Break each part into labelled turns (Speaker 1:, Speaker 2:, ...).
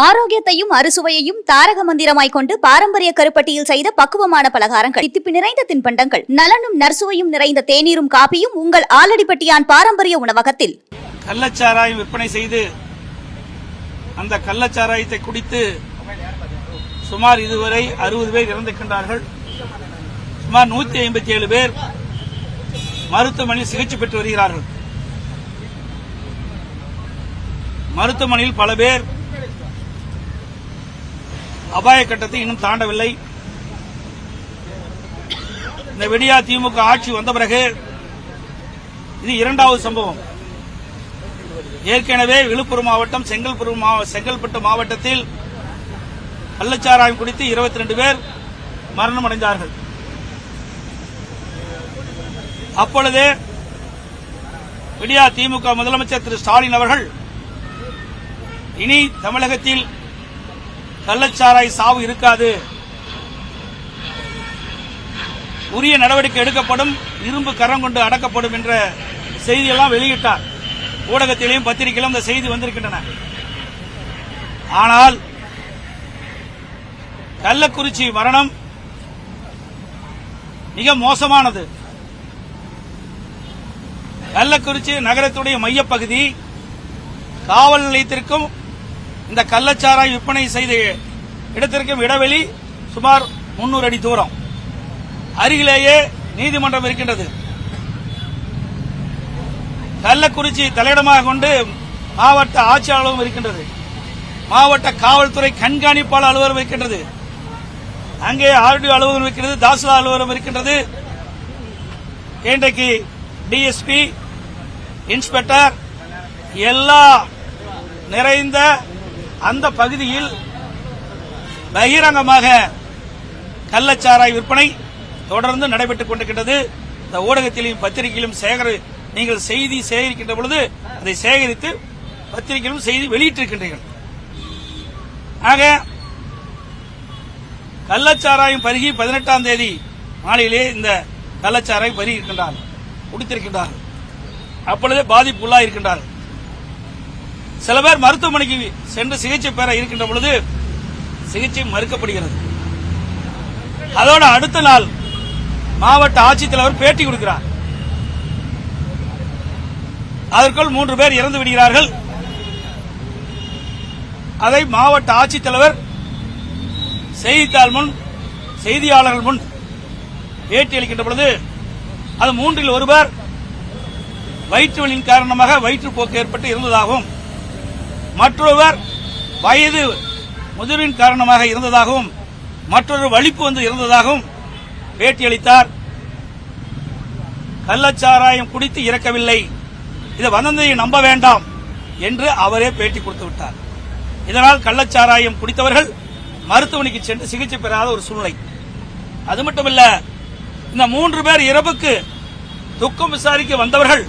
Speaker 1: ஆரோக்கியத்தையும் அறுசுவையையும் தாரக மந்திரமாய் கொண்டு பாரம்பரிய கருப்பட்டியில் செய்த பக்குவமான பலகாரங்கள். தித்திப்பு நிறைந்த தின்பண்டங்கள். நலனும் நர்சுவையும் நிறைந்த தேநீரும் காப்பியும் உங்கள் ஆலடிப்பட்டியான் பாரம்பரிய உணவகத்தில்.
Speaker 2: கள்ளச்சாராயம் விற்பனை செய்து அந்த கள்ளச்சாராயத்தை குடித்து சுமார் இதுவரை அறுபது பேர் இறந்திருக்கின்றார்கள். சுமார் நூத்தி ஐம்பத்தி ஏழு பேர் மருத்துவமனையில் சிகிச்சை பெற்று வருகிறார்கள். மருத்துவமனையில் பல பேர் அபாய கட்டத்தை இன்னும் தாண்டவில்லை. இந்த வெடியா திமுக ஆட்சி வந்த பிறகு இது இரண்டாவது சம்பவம். ஏற்கனவே விழுப்புரம் மாவட்டம் செங்கல்பட்டு செங்கல்பட்டு மாவட்டத்தில் கள்ளச்சாராயம் குடித்து 22 பேர் மரணம் அடைந்தார்கள். அப்பொழுது விடியா திமுக முதலமைச்சர் திரு ஸ்டாலின் அவர்கள் இனி தமிழகத்தில் கள்ளச்சாராய் சாவு இருக்காது. உரிய நடவடிக்கை எடுக்கப்படும் இரும்பு கரம் கொண்டு அடக்கப்படும் என்ற செய்தியெல்லாம் வெளியிட்டார். ஊடகத்திலேயும் பத்திரிகையிலும் இந்த செய்தி வந்திருக்கின்றன. ஆனால் கள்ளக்குறிச்சி மரணம் மிக மோசமானது. கள்ளக்குறிச்சி நகரத்துடைய மையப்பகுதி காவல் நிலையத்திற்கும் இந்த கள்ளச்சாராய் விற்பனை செய்த இடத்திற்கும் இடைவெளி சுமார் 300 அடி தூரம். அருகிலேயே நீதிமன்றம் இருக்கின்றது. கள்ளக்குறிச்சி தலையிடமாக கொண்டு மாவட்ட ஆட்சியாளரும் அலுவலகம் இருக்கின்றது. மாவட்ட காவல்துறை கண்காணிப்பாளர் அலுவலகம் இருக்கின்றது. அங்கே ஆர்டிஓ அலுவலகம் இருக்கிறது தாசிலா அலுவலகம் இருக்கின்றது. இன்றைக்கு டிஎஸ்பி இன்ஸ்பெக்டர் எல்லா நிறைந்த அந்த பகுதியில் பகிரங்கமாக கள்ளச்சாராய் விற்பனை தொடர்ந்து நடைபெற்றுக் கொண்டிருக்கின்றது. இந்த ஊடகத்திலும் பத்திரிகையிலும் சேகர நீங்கள் செய்தி சேகரிக்கின்ற பொழுது அதை சேகரித்து பத்திரிகையிலும் செய்தி வெளியிட்டிருக்கின்றீர்கள். ஆக கள்ளச்சாராயம் பருகி பதினெட்டாம் தேதி மாலையிலே இந்த கள்ளச்சாராயம் பருகி இருக்கின்றார்கள் குடித்திருக்கின்றார்கள் அப்பொழுதே பாதிப்புள்ளாக இருக்கின்றார்கள் சில பேர் மருத்துவமனைக்கு சென்று சிகிச்சை பெற இருக்கின்ற பொழுது சிகிச்சை மறுக்கப்படுகிறது. அதோட அடுத்த நாள் மாவட்ட ஆட்சித்தலைவர் பேட்டி கொடுக்கிறார். அதற்குள் மூன்று பேர் இறந்து விடுகிறார்கள். அதை மாவட்ட ஆட்சித்தலைவர் செய்தித்தாள் முன் செய்தியாளர்கள் முன் பேட்டி அளிக்கின்ற பொழுது அது மூன்றில் ஒருவர் வயிற்று வலியின் காரணமாக வயிற்றுப்போக்கு ஏற்பட்டு இருந்ததாகவும் மற்றொருவர் வயது முதிர்வின் காரணமாக இருந்ததாகவும் மற்றொரு வலிப்பு வந்து இருந்ததாகவும் பேட்டியளித்தார். கள்ளச்சாராயம் குடித்து இறக்கவில்லை. இதை வதந்தியை நம்ப வேண்டாம் என்று அவரே பேட்டி கொடுத்து விட்டார். இதனால் கள்ளச்சாராயம் குடித்தவர்கள் மருத்துவமனைக்கு சென்று சிகிச்சை பெறாத ஒரு சூழ்நிலை. அது மட்டுமல்ல இந்த மூன்று பேர் இரவுக்கு துக்கம் விசாரிக்க வந்தவர்கள்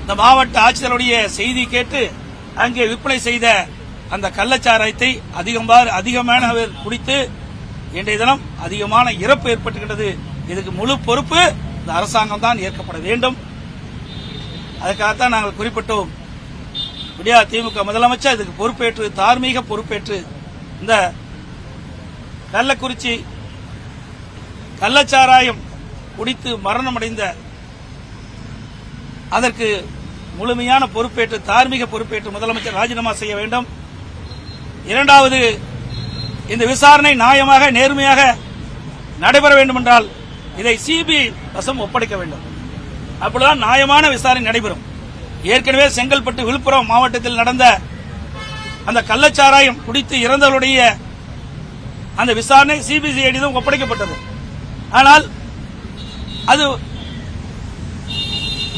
Speaker 2: இந்த மாவட்ட ஆட்சியருடைய செய்தி கேட்டு அங்கே விற்பனை செய்த அந்த கள்ளச்சாராயத்தை அதிகமாக அதிகமானவர் குடித்து இன்றைய தினம் அதிகமான இறப்பு ஏற்பட்டுகின்றது. இதுக்கு முழு பொறுப்பு இந்த அரசாங்கம் தான் ஏற்கப்பட வேண்டும். அதுக்காகத்தான் நாங்கள் குறிப்பிட்டோம். விடியா திமுக முதலமைச்சர் இதுக்கு பொறுப்பேற்று தார்மீக பொறுப்பேற்று இந்த கள்ளக்குறிச்சி கள்ளச்சாராயம் குடித்து மரணமடைந்த அதற்கு முழுமையான பொறுப்பேற்று தார்மீக பொறுப்பேற்று முதலமைச்சர் ராஜினாமா செய்ய வேண்டும். இரண்டாவது இந்த விசாரணை நியாயமாக நேர்மையாக நடைபெற வேண்டும் என்றால் இதை சிபிஐ வசம் ஒப்படைக்க வேண்டும். அப்படிதான் நியாயமான விசாரணை நடைபெறும். ஏற்கனவே செங்கல்பட்டு விழுப்புரம் மாவட்டத்தில் நடந்த அந்த கள்ளச்சாராயம் குடித்து இறந்தவருடைய அந்த விசாரணை சிபிசிஐடியிடம் ஒப்படைக்கப்பட்டது. ஆனால் அது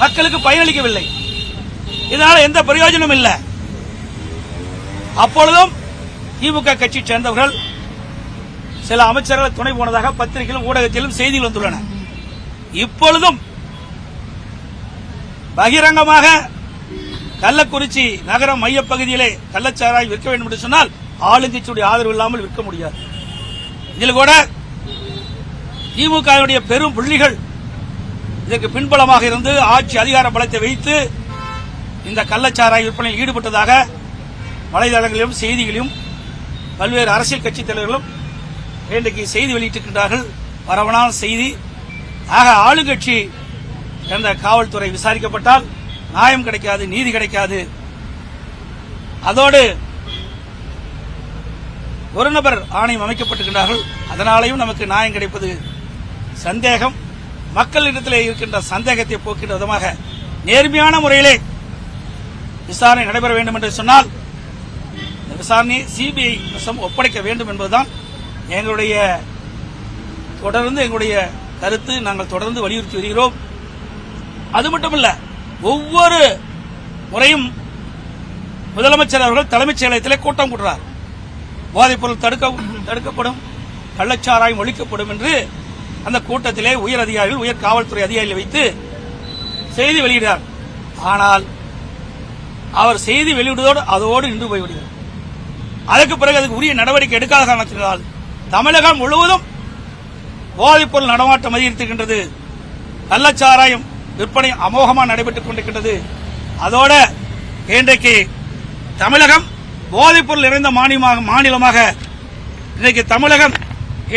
Speaker 2: மக்களுக்கு பயனளிக்கவில்லை. இதனால எந்த பிரயோஜனமும் இல்லை. அப்பொழுதும் திமுக கட்சி சேர்ந்தவர்கள் சில அமைச்சர்கள் துணை போனதாக பத்திரிகையிலும் ஊடகத்திலும் செய்திகள் வந்துள்ளன. இப்பொழுதும் பகிரங்கமாக கள்ளக்குறிச்சி நகர மையப்பகுதியிலே கள்ளச்சாராய் விற்க வேண்டும் என்று சொன்னால் ஆளுங்கட்சியுடைய ஆதரவு இல்லாமல் விற்க முடியாது. இதில் கூட திமுகவுடைய பெரும் புள்ளிகள் இதற்கு பின்பலமாக இருந்து ஆட்சி அதிகார பலத்தை வைத்து இந்த கள்ளச்சாராய விற்பனையில் ஈடுபட்டதாக வலைதளங்களிலும் செய்திகளிலும் பல்வேறு அரசியல் கட்சித் தலைவர்களும் இன்றைக்கு செய்தி வெளியிட்டிருக்கின்றார்கள். பரவலான செய்தி. ஆக ஆளுங்கட்சி என்ற காவல்துறை விசாரிக்கப்பட்டால் நியாயம் கிடைக்காது நீதி கிடைக்காது. அதோடு ஒரு நபர் ஆணையம் அமைக்கப்பட்டிருக்கிறார்கள் அதனாலேயும் நமக்கு நியாயம் கிடைப்பது சந்தேகம். மக்களிடத்திலே இருக்கின்ற சந்தேகத்தை போக்கின்ற விதமாக நேர்மையான முறையிலே விசாரணை நடைபெற வேண்டும் என்று சொன்னால் இந்த விசாரணையை சிபிஐ வசம் ஒப்படைக்க வேண்டும் என்பதுதான் எங்களுடைய தொடர்ந்து எங்களுடைய கருத்து. நாங்கள் தொடர்ந்து வலியுறுத்தி வருகிறோம். அது மட்டுமல்ல ஒவ்வொரு முறையும் முதலமைச்சர் அவர்கள் தலைமைச் செயலகத்திலே கூட்டம் கூட்டுறார் போதைப்பொருள் தடுக்க தடுக்கப்படும் கள்ளச்சாராயம் ஒழிக்கப்படும் என்று அந்த கூட்டத்திலே உயர் அதிகாரிகள் உயர் காவல்துறை அதிகாரிகளை வைத்து செய்தி வெளியிடுறார் ஆனால் அவர் செய்தி வெளியிடுவதோடு அதோடு நின்று போய்விடுகிறது. அதற்கு பிறகு அதுக்கு உரிய நடவடிக்கை எடுக்காத காரணத்தினால் தமிழகம் முழுவதும் போதைப்பொருள் நடமாட்டம் அதிகரித்திருக்கின்றது. கள்ளச்சாராயம் விற்பனை அமோகமாக நடைபெற்றுக் கொண்டிருக்கின்றது. அதோட இன்றைக்கு தமிழகம் போதைப்பொருள் நிறைந்த மாநிலமாக மாநிலமாக இன்றைக்கு தமிழகம்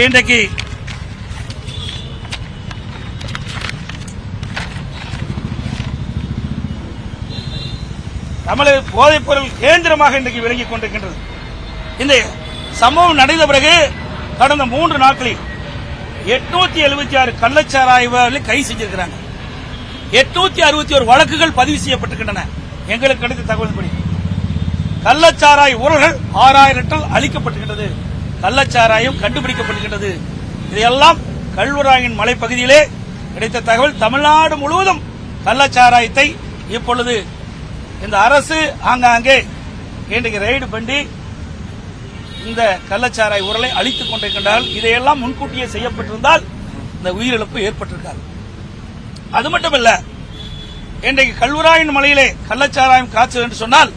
Speaker 2: இன்றைக்கு தமிழக போதைப்பொருள் கேந்திரமாக இன்றைக்கு விளங்கிக் கொண்டிருக்கின்றது. இந்த சம்பவம் நடந்த பிறகு கடந்த மூன்று நாட்களில் எட்நூத்தி எழுபத்தி ஆறு கள்ளச்சாராயவாளர்களை கை செஞ்சிருக்கிறாங்க. எட்நூத்தி அறுபத்தி ஒரு வழக்குகள் பதிவு செய்யப்பட்டிருக்கின்றன. எங்களுக்கு கிடைத்த தகவல்படி. கள்ளச்சாராய ஊழல்கள் ஆறாயிரம் லிட்டர் அளிக்கப்பட்டிருக்கிறது கள்ளச்சாராயம் கண்டுபிடிக்கப்பட்டிருக்கிறது இதையெல்லாம் கல்வராயின் மலைப்பகுதியிலே கிடைத்த தகவல். தமிழ்நாடு முழுவதும் கள்ளச்சாராயத்தை இப்பொழுது இந்த அரசு ஆங்காங்கே இன்றைக்கு ரைடு பண்ணி இந்த கள்ளச்சாராய் உரலை அழித்துக் கொண்டிருக்கின்றால் இதையெல்லாம் முன்கூட்டியே செய்யப்பட்டிருந்தால் இந்த உயிரிழப்பு ஏற்பட்டிருக்காது. அது மட்டுமல்ல இன்றைக்கு கல்வராயன் மலையிலே கள்ளச்சாராயம் காய்ச்சல் என்று சொன்னால்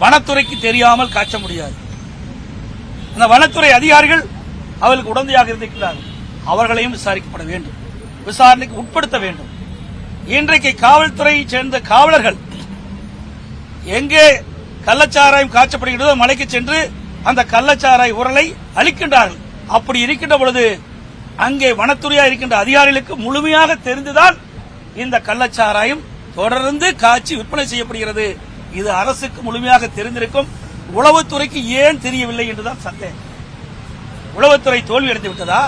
Speaker 2: வனத்துறைக்கு தெரியாமல் காய்ச்ச முடியாது. அந்த வனத்துறை அதிகாரிகள் அவர்களுக்கு உடந்தையாக இருந்திருக்கிறார்கள். அவர்களையும் விசாரிக்கப்பட வேண்டும். விசாரணைக்கு உட்படுத்த வேண்டும். இன்றைக்கு காவல்துறையைச் சேர்ந்த காவலர்கள் எங்கே கள்ளச்சாராயம் காய்ச்சப்படுகிறதோ மலைக்கு சென்று அந்த கள்ளச்சாராய் உரலை அளிக்கின்றார்கள். அப்படி இருக்கின்ற பொழுது அங்கே வனத்துறையா இருக்கின்ற அதிகாரிகளுக்கு முழுமையாக தெரிந்துதான் இந்த கள்ளச்சாராயம் தொடர்ந்து காய்ச்சி விற்பனை செய்யப்படுகிறது. இது அரசுக்கு முழுமையாக தெரிந்திருக்கும். உளவுத்துறைக்கு ஏன் தெரியவில்லை என்றுதான் சந்தேகம். உளவுத்துறை தோல்வி அடைந்து விட்டதா?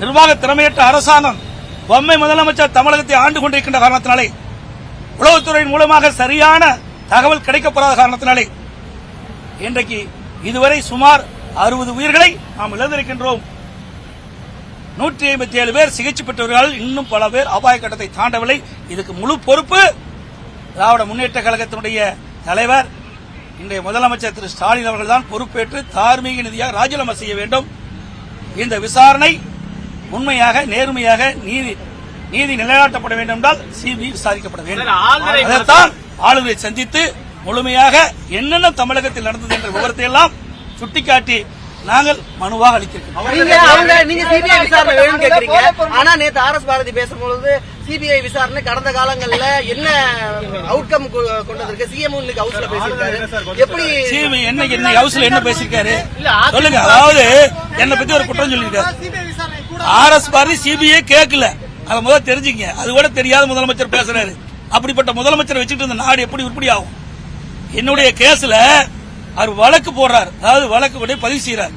Speaker 2: நிர்வாக திறமையற்ற அரசாங்கம் பொம்மை முதலமைச்சர் தமிழகத்தை ஆண்டு கொண்டிருக்கின்ற காரணத்தினாலே உளவுத்துறையின் மூலமாக சரியான தகவல் கிடைக்கப்படாத காரணத்தினாலே இன்றைக்கு இதுவரை சுமார் அறுபது உயிர்களை நாம் இழந்திருக்கின்றோம். நூற்றி ஐம்பத்தி ஏழு பேர் சிகிச்சை பெற்றவர்கள் இன்னும் பல பேர் அபாய கட்டத்தை தாண்டவில்லை. இதுக்கு முழு பொறுப்பு திராவிட முன்னேற்ற கழகத்தினுடைய தலைவர் இன்றைய முதலமைச்சர் திரு ஸ்டாலின் அவர்கள் தான் பொறுப்பேற்று தார்மீக நிதியாக ராஜினாமா செய்ய வேண்டும். இந்த விசாரணை உண்மையாக நேர்மையாக நீதி நீதி நிலைநாட்டப்பட வேண்டும் என்றால் சிபிஐ விசாரிக்கப்பட வேண்டும்.
Speaker 3: ஆளுநரை
Speaker 2: சந்தித்து முழுமையாக என்னென்ன தமிழகத்தில் நடந்தது என்ற விவரத்தை எல்லாம் சுட்டிக்காட்டி நாங்கள் மனுவாக அளித்திருக்கிறோம்.
Speaker 4: நீங்க அவங்க நீங்க சிபிஐ விசாரணை வேணும்னு கேக்குறீங்க ஆனா நேத்து ஆர் எஸ் பாரதி பேசும்பொழுது சிபிஐ விசாரணை கடந்த காலங்கள்ல என்ன அவுட்கம் கொண்டதற்கு சிஎம் இன்னைக்கு ஹவுஸ்ல பேசியிருக்காரு. எப்படி
Speaker 2: சிஎம் என்ன என்ன ஹவுஸ்ல என்ன
Speaker 3: அதிமுக
Speaker 2: சொல்லுங்க. அதாவது என்னை பத்தி ஒரு குற்றம் சொல்லியிருக்காரு. ஆர் எஸ் பாரதி சிபிஐ கேட்கல. அதை முதல்ல தெரிஞ்சுங்க. அது கூட தெரியாத முதலமைச்சர் பேசுறாரு. அப்படிப்பட்ட முதலமைச்சரை வச்சுட்டு இருந்த நாடு எப்படி உருப்படி ஆகும்? என்னுடைய கேஸ்ல அவர் வழக்கு போடுறார். அதாவது வழக்கு கூட பதிவு செய்யறார்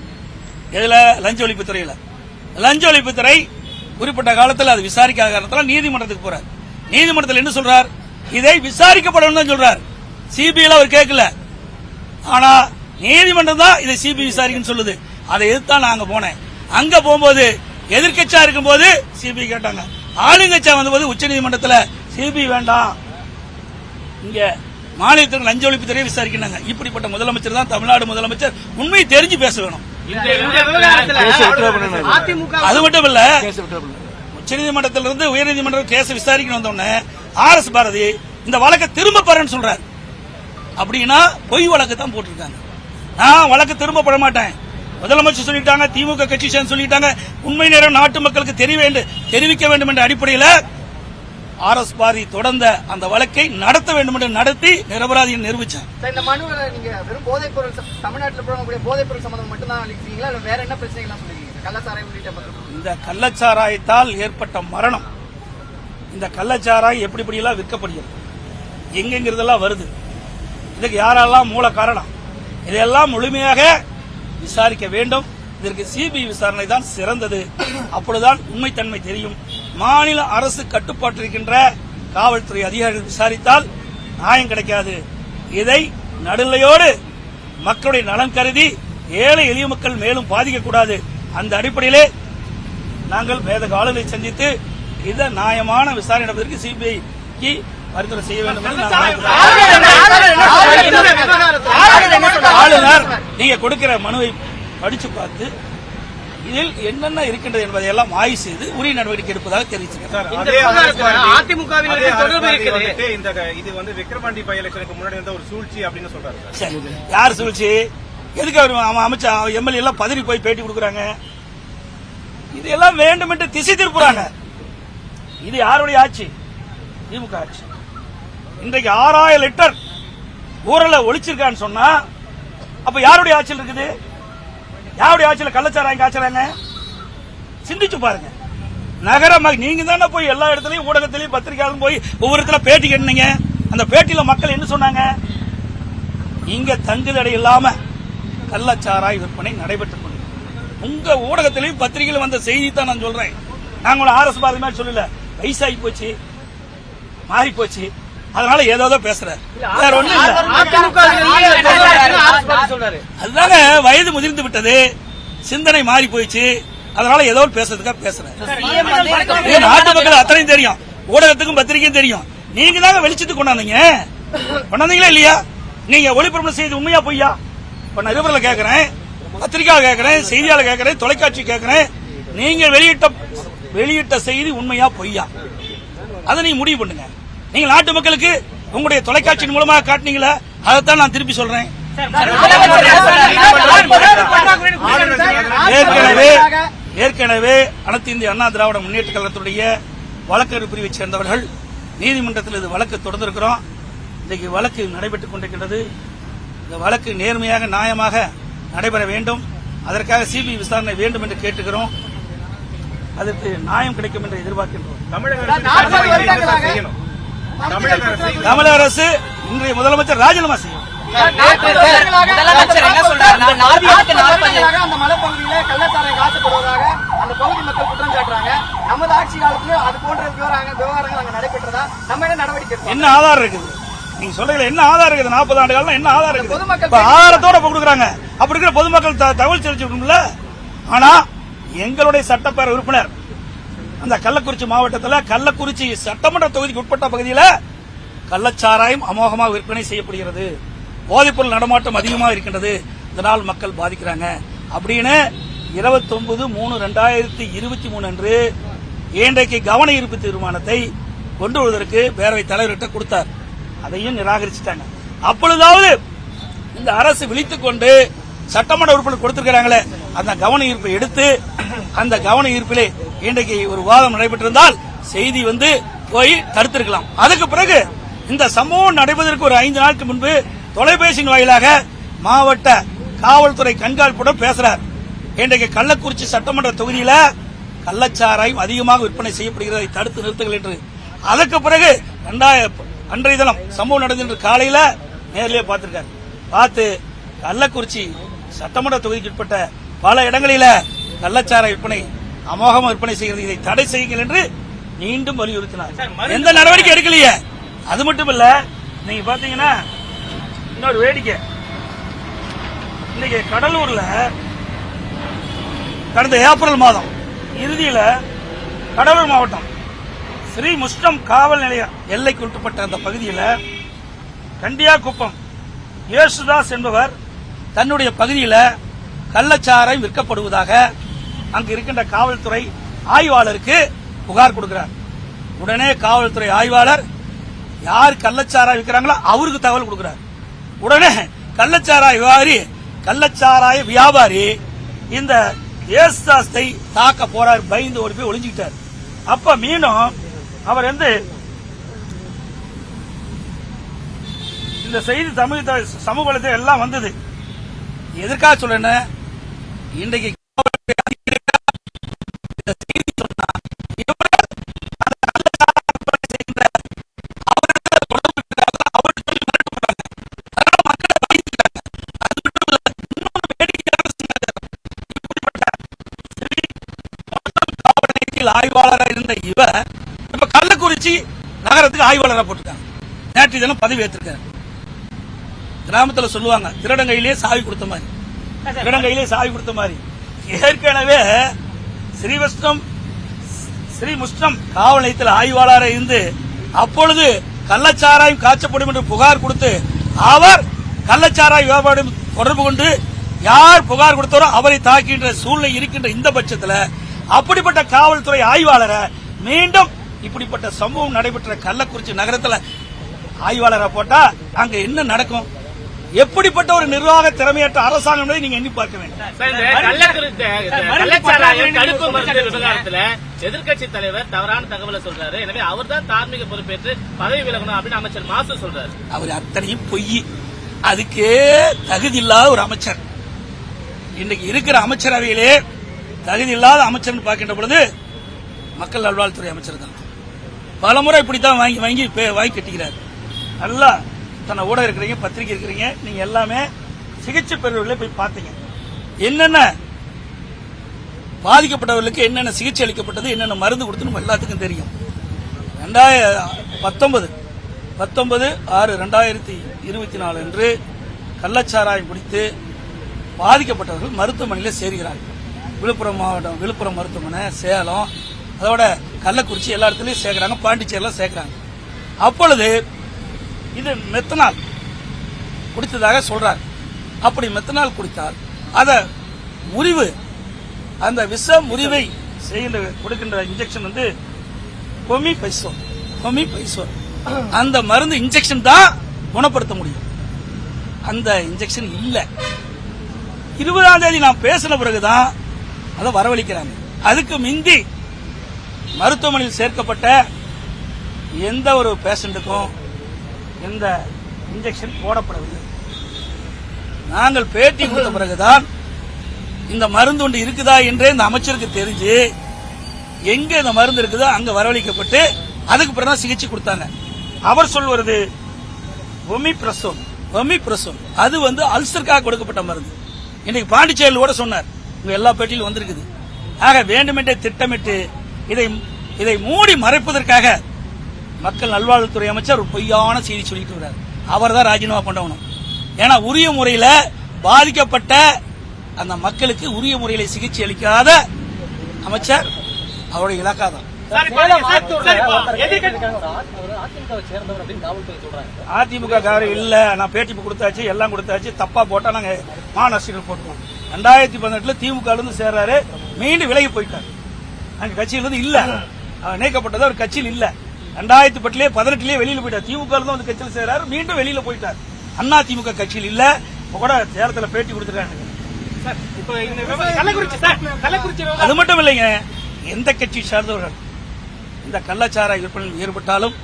Speaker 2: இதுல லஞ்ச ஒழிப்புத்துறையில லஞ்ச ஒழிப்புத்துறை குறிப்பிட்ட காலத்தில் அது விசாரிக்காத காரணத்தால நீதிமன்றத்துக்கு போறார். நீதிமன்றத்தில் என்ன சொல்றார்? இதை விசாரிக்கப்படணும் தான் சொல்றார். சிபிஐல அவர் கேட்கல. ஆனா நீதிமன்றம் தான் இதை சிபிஐ விசாரிக்கணும்னு சொல்லுது. அதை எதிர்த்தான் நான் அங்க போனேன். அங்க போகும்போது எதிர்க்கட்சியா இருக்கும்போது சிபிஐ கேட்டாங்க. ஆளுங்கட்சியா வந்தபோது உச்சநீதிமன்றத்துல சிபிஐ வேண்டாம் இங்க மாநிலத்தில் லஞ்ச ஒழிப்புத்துறையை விசாரிக்கிறாங்க இப்படிப்பட்ட முதலமைச்சர் தான் தமிழ்நாடு முதலமைச்சர். உண்மையை தெரிஞ்சு பேச வேணும். அது மட்டும் இல்ல உச்சநீதிமன்றத்திலிருந்து உயர்நீதிமன்றம் கேஸ் விசாரிக்கணும் வந்தோடனே ஆர் எஸ் பாரதி இந்த வழக்கை திரும்ப பெறன்னு சொல்றாரு. அப்படின்னா பொய் வழக்கு தான் போட்டிருக்காங்க. நான் வழக்கு திரும்ப பெற மாட்டேன். முதலமைச்சர் சொல்லிட்டாங்க திமுக கட்சி சேர்ந்து சொல்லிட்டாங்க. உண்மை நேரம் நாட்டு மக்களுக்கு தெரிய வேண்டும் தெரிவிக்க வேண்டும் என்ற அடிப்படையில் ஆர் எஸ் பாரதி தொடர்ந்த அந்த வழக்கை நடத்த வேண்டும் என்று நடத்தி நிரபராதியை நிரூபிச்சார்.
Speaker 3: சார், இந்த மனுவில் நீங்க வெறும் போதைப் பொருள் தமிழ்நாட்டுல புழங்கக்கூடிய போதைப் பொருள் சம்பந்தம் மட்டும் தான் அளிக்கிறீங்களா? இல்ல வேற என்ன பிரச்சனைகள் சொல்லுவீங்க கள்ளசாராயம் உள்ளிட்ட
Speaker 2: இந்த கள்ளச்சாராயத்தால் ஏற்பட்ட மரணம் இந்த கள்ளச்சாராயம் எப்படி இப்படியெல்லாம் விற்கப்படுகிறது எங்கெங்கிறதெல்லாம் வருது இதுக்கு யாரெல்லாம் மூல காரணம் இதையெல்லாம் முழுமையாக விசாரிக்க வேண்டும். இதற்கு சிபிஐ விசாரணை தான் சிறந்தது அப்பொழுதுதான் உண்மைத்தன்மை தெரியும் மாநில அரசு கட்டுப்பாட்டிருக்கின்ற காவல்துறை அதிகாரிகள் விசாரித்தால் நியாயம் கிடைக்காது இதை நடுநிலையோடு மக்களுடைய நலன் கருதி ஏழை எளிய மக்கள் மேலும் பாதிக்கக்கூடாது அந்த அடிப்படையிலே நாங்கள் வேத காலங்களை சந்தித்து இத நியாயமான விசாரணை நடப்பதற்கு சிபிஐக்கு பரிந்துரை செய்ய வேண்டும் என்று ஆளுநர் நீங்க கொடுக்கிற மனுவை படிச்சு பார்த்து இதில் என்னென்ன இருக்கின்றது என்பதை எல்லாம் ஆய்வு செய்து உரிய நடவடிக்கை எடுப்பதாக
Speaker 5: சூழ்ச்சி சரி.
Speaker 2: யார் சொல்லிச்சு எதுக்கு அவர் அவன் அமைச்சா எம்எல்ஏ எல்லாம் பதறி போய் பேட்டி கொடுக்குறாங்க? இதெல்லாம் வேண்டும் என்று திசை திருப்புறாங்க. இது யாருடைய ஆட்சி? திமுக ஆட்சி. இன்றைக்கு ஆறாயிரம் லிட்டர் ஊரல ஒழிச்சிருக்கான்னு சொன்னா அப்ப யாருடைய ஆட்சியில் இருக்குது? யாருடைய ஆட்சியில கள்ளச்சாராயம் காய்ச்சறாங்க? சிந்திச்சு பாருங்க. நகரமாக நீங்க தானே போய் எல்லா இடத்துலயும் ஊடகத்திலயும் பத்திரிகையாளரும் போய் ஒவ்வொரு இடத்துல பேட்டி கேட்டீங்க. அந்த பேட்டியில மக்கள் என்ன சொன்னாங்க? இங்க தங்குதடை இல்லாம கள்ளச்சாராய் விற்பனை நடைபெற்றுக் கொண்டு உங்க ஊடகத்திலையும் பத்திரிகையில வந்த செய்தி தான் நான் சொல்றேன் நாங்களும் ஆர்எஸ் பாதி மாதிரி சொல்லல. வயசாகி போச்சு மாறி போச்சு. அதனால ஏதோ பேசுற. வேற ஒண்ணும் இல்ல. அதுதாங்க வயது முதிர்ந்து விட்டது. சிந்தனை மாறி போயிடுச்சு. அதனால ஏதோ பேசுறதுக்காக பேசுறேன். நாட்டு மக்கள் அத்தனையும் தெரியும். ஊடகத்துக்கும் பத்திரிகையும் தெரியும். நீங்க தாங்க வெளிச்சத்துக்கு கொண்டாந்தீங்க. கொண்டாந்தீங்களா இல்லையா? நீங்க ஒளிபரப்பு செய்தி உண்மையா பொய்யா? இப்ப நான் நிருபர்ல கேக்குறேன். பத்திரிகையாளர் கேக்குறேன் செய்தியாளர் கேக்குறேன் தொலைக்காட்சி கேக்குறேன். நீங்க வெளியிட்ட வெளியிட்ட செய்தி உண்மையா பொய்யா? அதை நீங்க முடிவு பண்ணுங்க. நீங்க நாட்டு மக்களுக்கு உங்களுடைய தொலைக்காட்சியின் மூலமாக காட்டினீங்களா அதைத்தான் நான் திருப்பி சொல்றேன் ஏற்கனவே ஏற்கனவே அனைத்து இந்திய அண்ணா திராவிட முன்னேற்ற கழகத்துடைய வழக்கறிஞர் பிரிவைச் சேர்ந்தவர்கள் நீதிமன்றத்தில் இது வழக்கு தொடர்ந்திருக்கிறோம் இன்றைக்கு வழக்கு நடைபெற்றுக் கொண்டிருக்கின்றது இந்த வழக்கு நேர்மையாக நியாயமாக நடைபெற வேண்டும் அதற்காக சிபிஐ விசாரணை வேண்டும் என்று கேட்டுக்கிறோம் அதற்கு நியாயம் கிடைக்கும் என்று எதிர்பார்க்கின்றோம்
Speaker 5: தமிழக தமிழக அரசு
Speaker 2: தமிழக அரசு இன்றைய முதலமைச்சர் ராஜினாமா செய்யும்.
Speaker 3: முதலமைச்சர் என்ன சொல்றாரு? அந்த மலைப்பகுதியில கள்ளச்சாராயம் காய்ச்சப்படுவதாக அந்த பகுதி மக்கள் குற்றம் சாட்டுறாங்க. நமது ஆட்சி காலத்துல அது போன்ற விவகாரங்கள் விவகாரங்கள் அங்க நடைபெற்றதா? நம்ம என்ன நடவடிக்கை எடுப்போம்?
Speaker 2: என்ன ஆதாரம் இருக்குது? நீங்க சொல்றீங்களா என்ன ஆதாரம் இருக்குது? நாற்பது ஆண்டு காலம் என்ன ஆதாரம் இருக்குது?
Speaker 3: பொதுமக்கள்
Speaker 2: ஆதாரத்தோட கொடுக்குறாங்க. அப்படி இருக்கிற பொதுமக்கள் த- தகவல் தெரிவிச்சுக்கணும்ல. ஆனா எங்களுடைய சட்டப்பேரவை உறுப்பினர் அந்த கள்ளக்குறிச்சி மாவட்டத்தில் கள்ளக்குறிச்சி சட்டமன்ற தொகுதிக்கு உட்பட்ட பகுதியில் கள்ளச்சாராயம் அமோகமாக விற்பனை செய்யப்படுகிறது. போதைப்பொருள் நடமாட்டம் அதிகமாக இருக்கின்றது. இதனால் மக்கள் பாதிக்கிறாங்க. அப்படின்னு 29 மூணு ரெண்டாயிரத்தி இருபத்தி மூணு அன்று இன்றைக்கு கவன ஈர்ப்பு தீர்மானத்தை கொண்டு வருவதற்கு பேரவைத் தலைவர்கிட்ட கொடுத்தார். அதையும் நிராகரிச்சிட்டாங்க. அப்பொழுதாவது இந்த அரசு விழித்துக் கொண்டு சட்டமன்ற உறுப்பினர் கொடுத்திருக்கிறாங்களே அந்த கவன ஈர்ப்பை எடுத்து அந்த கவன ஈர்ப்பிலே இன்றைக்கு ஒரு வாதம் நடைபெற்றிருந்தால் செய்தி வந்து போய் தடுத்திருக்கலாம். அதுக்கு பிறகு இந்த சம்பவம் நடைபெறுவதற்கு ஒரு ஐந்து நாளுக்கு முன்பு தொலைபேசியின் வாயிலாக மாவட்ட காவல்துறை கண்காணிப்புடன் பேசுறார். இன்றைக்கு கள்ளக்குறிச்சி சட்டமன்ற தொகுதியில கள்ளச்சாராயம் அதிகமாக விற்பனை செய்யப்படுகிறதை தடுத்து நிறுத்துங்கள் என்று. அதற்கு பிறகு ரெண்டாயிரம் அன்றைய தினம் சம்பவம் நடந்த காலையில நேரிலே பார்த்திருக்காரு. பார்த்து கள்ளக்குறிச்சி சட்டமன்ற தொகுதிக்கு உட்பட்ட பல இடங்களில கள்ளச்சாராய விற்பனை அமோகமாக விற்பனை செய்கிறது. இதை தடை செய்யுங்கள் என்று மீண்டும் வலியுறுத்தினார். எந்த நடவடிக்கை எடுக்கலையே? அது மட்டும் இல்ல நீங்க பாத்தீங்கன்னா இன்னொரு வேடிக்கை. இன்னைக்கு கடலூர்ல கடந்த ஏப்ரல் மாதம் இறுதியில கடலூர் மாவட்டம் ஸ்ரீ முஸ்லம் காவல் நிலையம் எல்லைக்கு உட்பட்ட அந்த பகுதியில் கண்டியாக்குப்பம் இயேசுதாஸ் என்பவர் தன்னுடைய பகுதியில் கள்ளச்சாராயம் விற்கப்படுவதாக அங்கு இருக்கின்ற காவல்துறை ஆய்வாளருக்கு புகார் கொடுக்கிறார். உடனே காவல்துறை ஆய்வாளர் யார் கள்ளச்சாரா விற்கிறாங்களோ அவருக்கு தகவல் கொடுக்கிறார். உடனே கள்ளச்சாராய வியாபாரி கள்ளச்சாராய வியாபாரி இந்த ஏசுதாஸை தாக்க போறார் பயந்து ஓடி போய் ஒளிஞ்சுக்கிட்டார். அப்ப மீனும் அவர் வந்து இந்த செய்தி தமிழ் சமூகத்தில் எல்லாம் வந்தது. எதற்காக சொல்றேன்னு இன்றைக்கு இருந்த இப்ப கள்ளக்குறிச்சி நகரத்துக்கு ஆய்வாளராக போட்டிருக்காங்க. நேற்று தினம் பதவி ஏற்றிருக்காரு கிராமத்துல சொல்லுவாங்க திருடங்கையிலேயே சாவி கொடுத்த மாதிரி. திருடங்கையிலேயே சாவி கொடுத்த மாதிரி. ஏற்கனவே ஸ்ரீவஸ்டம் ஸ்ரீ காவல் நிலையத்தில் ஆய்வாளராக இருந்து அப்பொழுது கள்ளச்சாராயம் காய்ச்சப்படும் என்று புகார் கொடுத்து அவர் கள்ளச்சாராய வியாபாரம் தொடர்பு கொண்டு யார் புகார் கொடுத்தாரோ அவரை தாக்கின்ற சூழ்நிலை இருக்கின்ற இந்த பட்சத்தில் அப்படிப்பட்ட காவல்துறை ஆய்வாளரை மீண்டும் இப்படிப்பட்ட சம்பவம் நடைபெற்ற கள்ளக்குறிச்சி நகரத்தில் ஆய்வாளரை போட்டா அங்க என்ன நடக்கும்? எப்படிப்பட்ட ஒரு நிர்வாக திறமையற்ற அரசாங்கம் நீங்க எண்ணி பார்க்க வேண்டும்.
Speaker 6: எதிர்க்கட்சி தலைவர் தவறான தகவலை சொல்றாரு. எனவே அவர்தான் தார்மீக பொறுப்பேற்று பதவி விலகணும் அப்படின்னு அமைச்சர் மாசு சொல்றாரு.
Speaker 2: அவர் அத்தனையும் பொய். அதுக்கே தகுதி இல்லாத ஒரு அமைச்சர். இன்னைக்கு இருக்கிற அமைச்சரவையிலே தகுதி இல்லாத அமைச்சர் பார்க்கின்ற பொழுது மக்கள் நல்வாழ்வுத்துறை அமைச்சர் தான். பல முறை இப்படித்தான் வாங்கி வாங்கி பே- வாங்கி கட்டிக்கிறார். நல்லா தன்னை ஊடகம் இருக்கிறீங்க பத்திரிகை இருக்கிறீங்க நீங்க எல்லாமே சிகிச்சை பெறுவர்களை போய் பார்த்தீங்க. என்னென்ன பாதிக்கப்பட்டவர்களுக்கு என்னென்ன சிகிச்சை அளிக்கப்பட்டது என்னென்ன மருந்து கொடுத்து எல்லாத்துக்கும் தெரியும். ரெண்டாயிரம் பத்தொன்பது. பத்தொன்பது ஆறு ரெண்டாயிரத்தி இருபத்தி நாலு அன்று கள்ளச்சாராயம் குடித்து பாதிக்கப்பட்டவர்கள் மருத்துவமனையில் சேர்கிறார்கள். விழுப்புரம் மாவட்டம் விழுப்புரம் மருத்துவமனை சேலம். அதோட கள்ளக்குறிச்சி எல்லா இடத்துலையும் சேர்க்குறாங்க. பாண்டிச்சேரியில் சேர்க்குறாங்க. அப்பொழுது இது மெத்தனால் குடித்ததாக சொல்றார். அப்படி மெத்தனால் குடித்தால் அதை முறிவு அந்த விஷ முறிவை செய்கின்ற கொடுக்கின்ற இன்ஜெக்ஷன் வந்து கொமி பைசோ கொமி பைசோ அந்த மருந்து இன்ஜெக்ஷன் தான் குணப்படுத்த முடியும். அந்த இன்ஜெக்ஷன் இல்லை. இருபதாம் தேதி நான் பேசின பிறகுதான் அதை வரவழைக்கிறாங்க. அதுக்கு மிந்தி மருத்துவமனையில் சேர்க்கப்பட்ட எந்த ஒரு பேஷண்ட்டுக்கும் எந்த இன்ஜெக்ஷன் போடப்படவில்லை. நாங்கள் பேட்டி கொடுத்த பிறகுதான் இந்த மருந்து ஒன்று இருக்குதா என்றே இந்த அமைச்சருக்கு தெரிஞ்சு எங்க இந்த மருந்து இருக்குதோ அங்க வரவழைக்கப்பட்டு அதுக்கு பிறகு சிகிச்சை கொடுத்தாங்க. அவர் சொல்வது ஒமிப்ரசோன் ஒமிப்ரசோன். அது வந்து அல்சருக்காக கொடுக்கப்பட்ட மருந்து. இன்னைக்கு பாண்டிச்சேரியில் கூட சொன்னார் எல்லா பேட்டியிலும் வந்திருக்குது. ஆக வேண்டுமென்றே திட்டமிட்டு இதை இதை மூடி மறைப்பதற்காக மக்கள் நல்வாழ்வுத்துறை அமைச்சர் ஒரு பொய்யான செய்தி சொல்லிட்டு வர்றார். அவர் தான் ராஜினாமா பண்ணணும் ஏன்னா உரிய முறையில பாதிக்கப்பட்ட அந்த மக்களுக்கு உரிய முறையில சிகிச்சை அளிக்காத அமைச்சர் அவருடைய இலக்கா தான் அதிமுக காரம் இல்ல. நான் பேட்டி கொடுத்தாச்சு எல்லாம் கொடுத்தாச்சு. தப்பா போட்டா நாங்க மாநஷ்டங்கள் போட்டுருவோம். ரெண்டாயிரத்தி பதினெட்டுல திமுக இருந்து சேர்றாரு. மீண்டும் விலகி போயிட்டார். அங்க கட்சியில இருந்து இல்ல. அவர் நீக்கப்பட்டது அவர் கட்சியில் இல்ல. ரெண்டாயிரத்தி பட்டுலயே பதினெட்டுலயே வெளியில போயிட்டார். திமுக இருந்து வந்து கட்சியில் சேர்றாரு. மீண்டும் வெளியில போயிட்டார். அண்ணா திமுக கட்சியில் இல்ல. இப்ப கூட சேலத்துல பேட்டி
Speaker 6: விவகாரம்
Speaker 2: அது மட்டும் இல்லைங்க. எந்த கட்சி சார்ந்தவர்கள் இந்த கள்ளச்சாராய விற்பனையில் ஈடுபட்டாலும்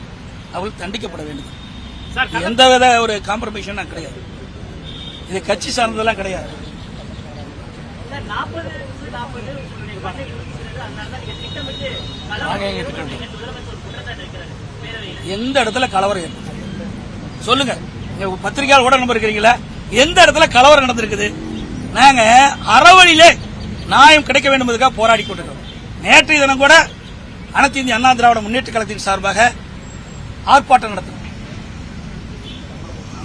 Speaker 2: அவர்கள் தண்டிக்கப்பட வேண்டும். எந்த வித ஒரு காம்ப்ரமைஷன் கிடையாது. இது கட்சி சார்ந்ததெல்லாம் கிடையாது. எந்த இடத்துல கலவரம்? சொல்லுங்க. நீங்க பத்திரிகையாளர் கூட நம்பர் இருக்கிறீங்களா? எந்த இடத்துல கலவரம் நடந்திருக்குது? நாங்க அறவழியிலே நியாயம் கிடைக்க வேண்டும் என்பதற்காக போராடி கொண்டிருக்கிறோம். நேற்றைய தினம் கூட அனைத்து இந்திய அண்ணா திராவிட முன்னேற்ற கழகத்தின் சார்பாக ஆர்ப்பாட்டம் நடத்தினோம்.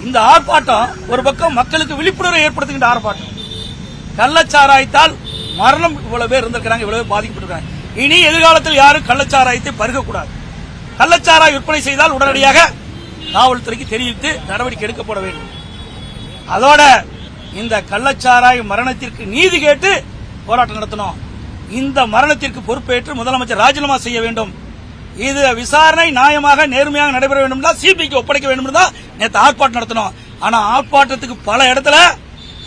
Speaker 2: இந்த ஆர்ப்பாட்டம் ஒரு பக்கம் மக்களுக்கு விழிப்புணர்வை ஏற்படுத்துகின்ற ஆர்ப்பாட்டம். கள்ளச்சாராயத்தால் மரணம் இவ்வளவு பேர் இருந்திருக்கிறாங்க இவ்வளவு பேர் பாதிக்கப்பட்டிருக்காங்க இனி எதிர்காலத்தில் யாரும் கள்ளச்சாராயத்தை பருகக்கூடாது. கள்ளச்சாராய விற்பனை செய்தால் உடனடியாக காவல்துறைக்கு தெரிவித்து நடவடிக்கை எடுக்கப்பட வேண்டும். அதோட இந்த கள்ளச்சாராய மரணத்திற்கு நீதி கேட்டு போராட்டம் நடத்தணும். இந்த மரணத்திற்கு பொறுப்பேற்று முதலமைச்சர் ராஜினாமா செய்ய வேண்டும். இது விசாரணை நியாயமாக நேர்மையாக நடைபெற வேண்டும் தான் சிபிக்கு ஒப்படைக்க வேண்டும் தான் நேற்று ஆர்ப்பாட்டம் நடத்தணும். ஆனா ஆர்ப்பாட்டத்துக்கு பல இடத்துல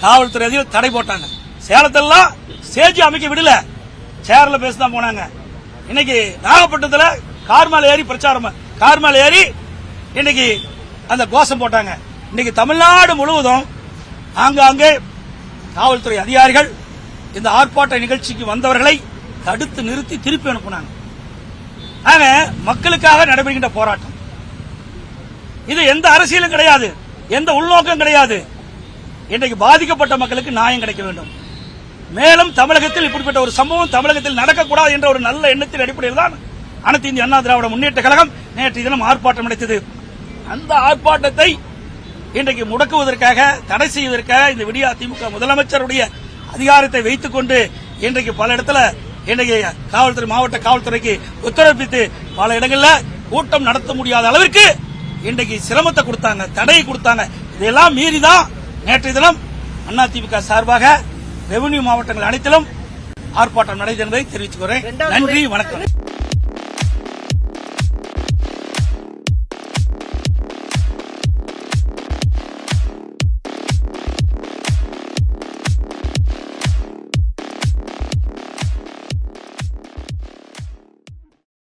Speaker 2: காவல்துறை அதிகாரிகள் தடை போட்டாங்க. சேலத்தெல்லாம் ஸ்டேஜ் அமைக்க விடல. சேர்ல பேசதான் போனாங்க. இன்னைக்கு நாகப்பட்டினத்துல கார் மேல ஏறி பிரச்சாரம் கார் மேல ஏறி இன்னைக்கு அந்த கோஷம் போட்டாங்க. இன்னைக்கு தமிழ்நாடு முழுவதும் ஆங்காங்கே காவல்துறை அதிகாரிகள் இந்த ஆர்ப்பாட்ட நிகழ்ச்சிக்கு வந்தவர்களை தடுத்து நிறுத்தி திருப்பி அனுப்புனாங்க. ஆக மக்களுக்காக நடைபெறுகின்ற போராட்டம். இது எந்த அரசியலும் கிடையாது. எந்த உள்நோக்கம் கிடையாது. இன்றைக்கு பாதிக்கப்பட்ட மக்களுக்கு நியாயம் கிடைக்க வேண்டும். மேலும் தமிழகத்தில் இப்படிப்பட்ட ஒரு சம்பவம் தமிழகத்தில் நடக்கக்கூடாது என்ற ஒரு நல்ல எண்ணத்தின் அடிப்படையில் தான் அனைத்து இந்திய அண்ணா திராவிட முன்னேற்ற கழகம் நேற்று தினம் ஆர்ப்பாட்டம் நடத்தது அந்த ஆர்ப்பாட்டத்தை இன்றைக்கு முடக்குவதற்காக தடை செய்வதற்காக இந்த விடியா திமுக முதலமைச்சருடைய அதிகாரத்தை வைத்துக் கொண்டு இன்றைக்கு பல இடத்துல இன்றைக்கு காவல்துறை மாவட்ட காவல்துறைக்கு உத்தரவிட்டு பல இடங்களில் கூட்டம் நடத்த முடியாத அளவிற்கு இன்றைக்கு சிரமத்தை கொடுத்தாங்க தடையை கொடுத்தாங்க. இதெல்லாம் மீறிதான் நேற்றைய தினம் அதிமுக சார்பாக ரெவென்யூ மாவட்டங்கள் அனைத்திலும் ஆர்ப்பாட்டம் நடைபெறும் என்பதை தெரிவித்துக் கொள்கிறேன். நன்றி வணக்கம்.